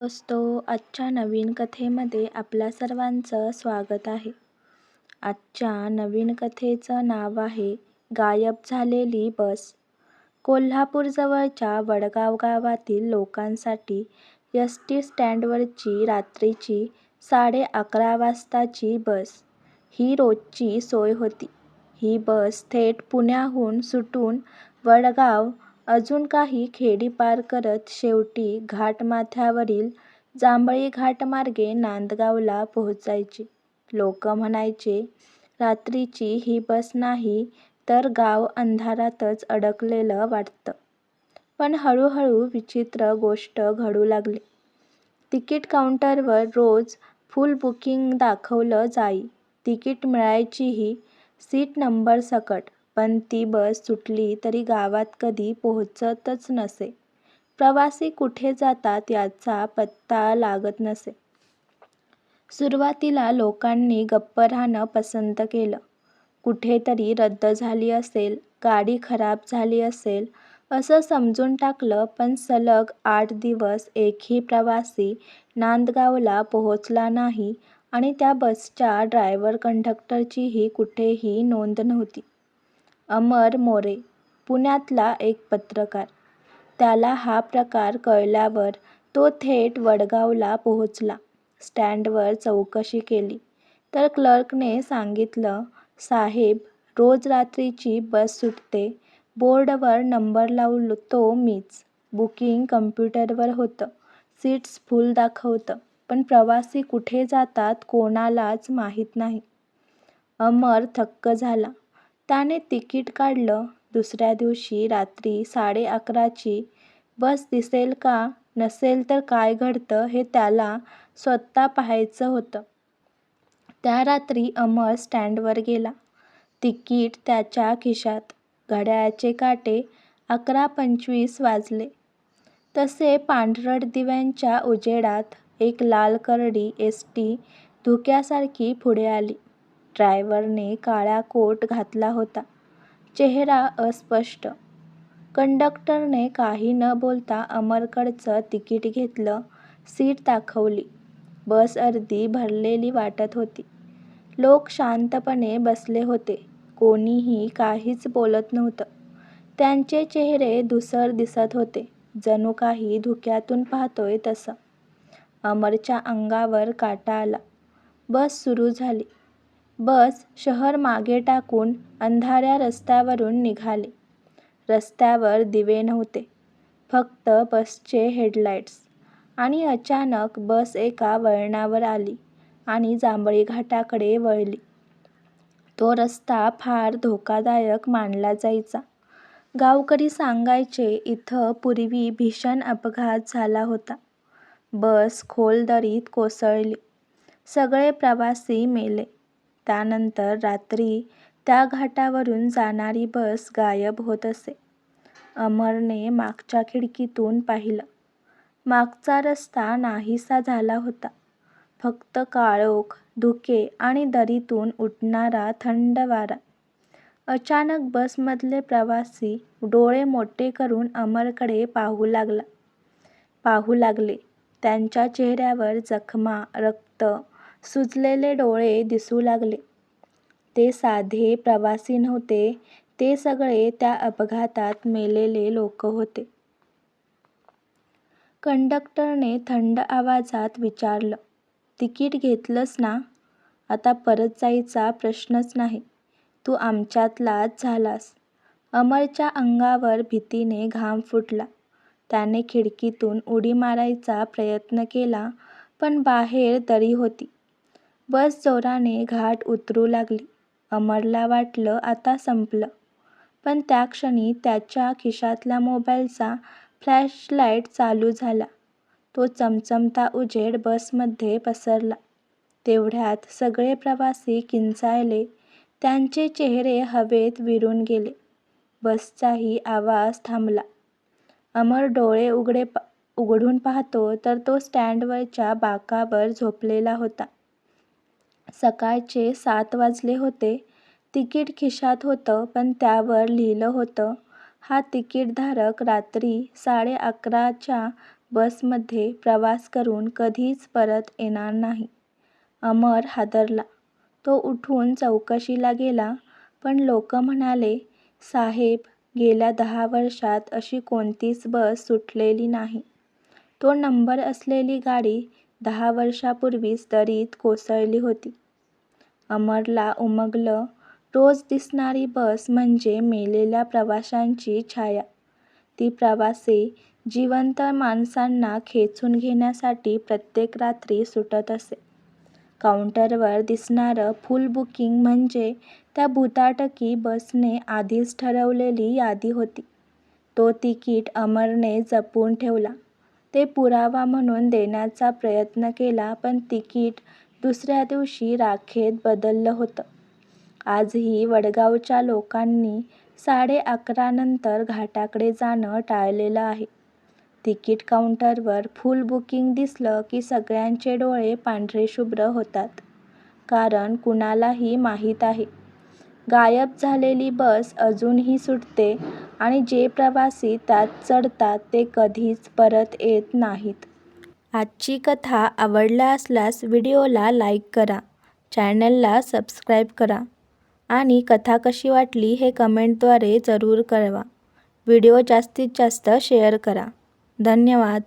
दोस्तो आजच्या नवीन कथेमध्ये आपल्या सर्वांचं स्वागत आहे. आजच्या नवीन कथेचं नाव आहे गायब झालेली बस. कोल्हापूरजवळच्या वडगाव गावातील लोकांसाठी एस. टी. स्टँडवरची रात्रीची साडे अकरा वाजताची बस ही रोजची सोय होती. ही बस थेट पुण्याहून सुटून वडगाव, अजून काही खेडी पार करत शेवटी घाटमाथ्यावरील जांभळी घाटमार्गे नांदगावला पोहोचायची. लोक म्हणायचे, रात्रीची ही बस नाही तर गाव अंधारातच अडकलेलं वाटतं. पण हळूहळू विचित्र गोष्ट घडू लागली. तिकीट काउंटरवर रोज फुल बुकिंग दाखवलं जाई. तिकीट मिळायचीही सीट नंबरसकट. पण ती बस सुटली तरी गावात कधी पोहोचतच नसे. प्रवासी कुठे जातात याचा पत्ता लागत नसे. सुरुवातीला लोकांनी गप्प राहणं पसंत केलं. कुठेतरी रद्द झाली असेल, गाडी खराब झाली असेल असं समजून टाकलं. पण सलग आठ दिवस एकही प्रवासी नांदगावला पोहोचला नाही आणि त्या बसच्या ड्रायव्हर-कंडक्टरचीही कुठेही नोंद नव्हती. अमर मोरे, पुण्यातला एक पत्रकार. त्याला हा प्रकार कळल्यावर तो थेट वडगावला पोहोचला. स्टँडवर चौकशी केली तर क्लर्कने सांगितलं, साहेब, रोज रात्रीची बस सुटते. बोर्डवर नंबर लावतो मीच. बुकिंग कम्प्युटरवर होतं. सीट्स फुल दाखवतं. पण प्रवासी कुठे जातात कोणालाच माहीत नाही. अमर थक्क झाला. त्याने तिकीट काढलं. दुसऱ्या दिवशी रात्री साडे अकराची बस दिसेल का नसेल तर काय घडतं हे त्याला स्वतः पाहायचं होतं. त्या रात्री अमर स्टँडवर गेला. तिकीट त्याच्या खिशात. घड्याळाचे काटे अकरा पंचवीस वाजले. तसे पांढरट दिव्यांच्या उजेडात एक लाल करडी एस. टी. धुक्यासारखी पुढे आली. ड्रायव्हरने काळा कोट घातला होता. चेहरा अस्पष्ट. कंडक्टरने काही न बोलता अमरकडचं तिकीट घेतलं. सीट दाखवली. बस अर्धी भरलेली वाटत होती. लोक शांतपणे बसले होते. कोणीही काहीच बोलत नव्हतं. त्यांचे चेहरे धूसर दिसत होते. जणू काही धुक्यातून पाहतोय तसं. अमरच्या अंगावर काटा आला. बस सुरू झाली. बस शहर मागे टाकून अंधाऱ्या रस्त्यावरून निघाली. रस्त्यावर दिवे नव्हते. फक्त बसचे हेडलाईट्स. आणि अचानक बस एका वळणावर आली आणि जांभळी घाटाकडे वळली. तो रस्ता फार धोकादायक मानला जायचा. गावकरी सांगायचे इथं पूर्वी भीषण अपघात झाला होता. बस खोल दरीत कोसळली. सगळे प्रवासी मेले. त्यानंतर रात्री त्या घाटावरून जाणारी बस गायब होत असे. अमरने मागच्या खिडकीतून पाहिलं. मागचा रस्ता नाहीसा झाला होता. फक्त काळोख, धुके आणि दरीतून उठणारा थंड वारा. अचानक बसमधले प्रवासी डोळे मोठे करून अमरकडे पाहू लागला पाहू लागले. त्यांच्या चेहऱ्यावर जखमा, रक्त, सुजलेले डोळे दिसू लागले. ते साधे प्रवासी नव्हते. ते सगळे त्या अपघातात मेलेले लोक होते. कंडक्टरने थंड आवाजात विचारलं, तिकीट घेतलंस ना? आता परत जायचा प्रश्नच नाही. तू आमच्यातलाच झालास. अमरच्या अंगावर भीतीने घाम फुटला. त्याने खिडकीतून उडी मारायचा प्रयत्न केला. पण बाहेर दरी होती. बस जोराने घाट उतरू लागली. अमरला वाटलं आता संपलं. पण त्या क्षणी त्याच्या खिशातल्या मोबाईलचा फ्लॅशलाईट चालू झाला. तो चमचमता उजेड बसमध्ये पसरला. तेवढ्यात सगळे प्रवासी किंचाळले. त्यांचे चेहरे हवेत विरून गेले. बसचाही आवाज थांबला. अमर डोळे उघडून पाहतो तर तो स्टँडवरच्या बाकावर झोपलेला होता. सकाळचे सात वाजले होते. तिकीट खिशात होतं पण त्यावर लिहिलं होतं हा तिकीटधारक रात्री साडे अकराच्या बसमध्ये प्रवास करून कधीच परत येणार नाही. अमर हादरला. तो उठून चौकशीला गेला, पण लोक म्हणाले, साहेब, गेल्या दहा वर्षात अशी कोणतीच बस सुटलेली नाही. तो नंबर असलेली गाडी दहा वर्षापूर्वीच दरीत कोसळली होती. अमरला उमगलं. रोज दिसणारी बस म्हणजे मेलेल्या प्रवाशांची छाया. ती प्रवासी जिवंत माणसांना खेचून घेण्यासाठी प्रत्येक रात्री सुटत असे. काउंटरवर दिसणारं फुल बुकिंग म्हणजे त्या भुताटकी बसने आधीच ठरवलेली यादी होती. तो तिकीट अमरने जपून ठेवला. ते पुरावा म्हणून देण्याचा प्रयत्न केला पण तिकीट दुसऱ्या दिवशी राखेत बदललं होतं. आजही वडगावच्या लोकांनी साडे अकरानंतर घाटाकडे जाणं टाळलेलं आहे. तिकीट काउंटरवर फुल बुकिंग दिसलं की सगळ्यांचे डोळे पांढरेशुभ्र होतात. कारण कुणालाही माहीत आहे, गायब झालेली बस अजूनही सुटते आणि जे प्रवासी त्यात चढतात ते कधीच परत येत नाहीत. आजची कथा आवडला असल्यास व्हिडिओला लाईक करा, चॅनलला सबस्क्राईब करा आणि कथा कशी वाटली हे कमेंटद्वारे जरूर कळवा. व्हिडिओ जास्तीत जास्त शेअर करा. धन्यवाद.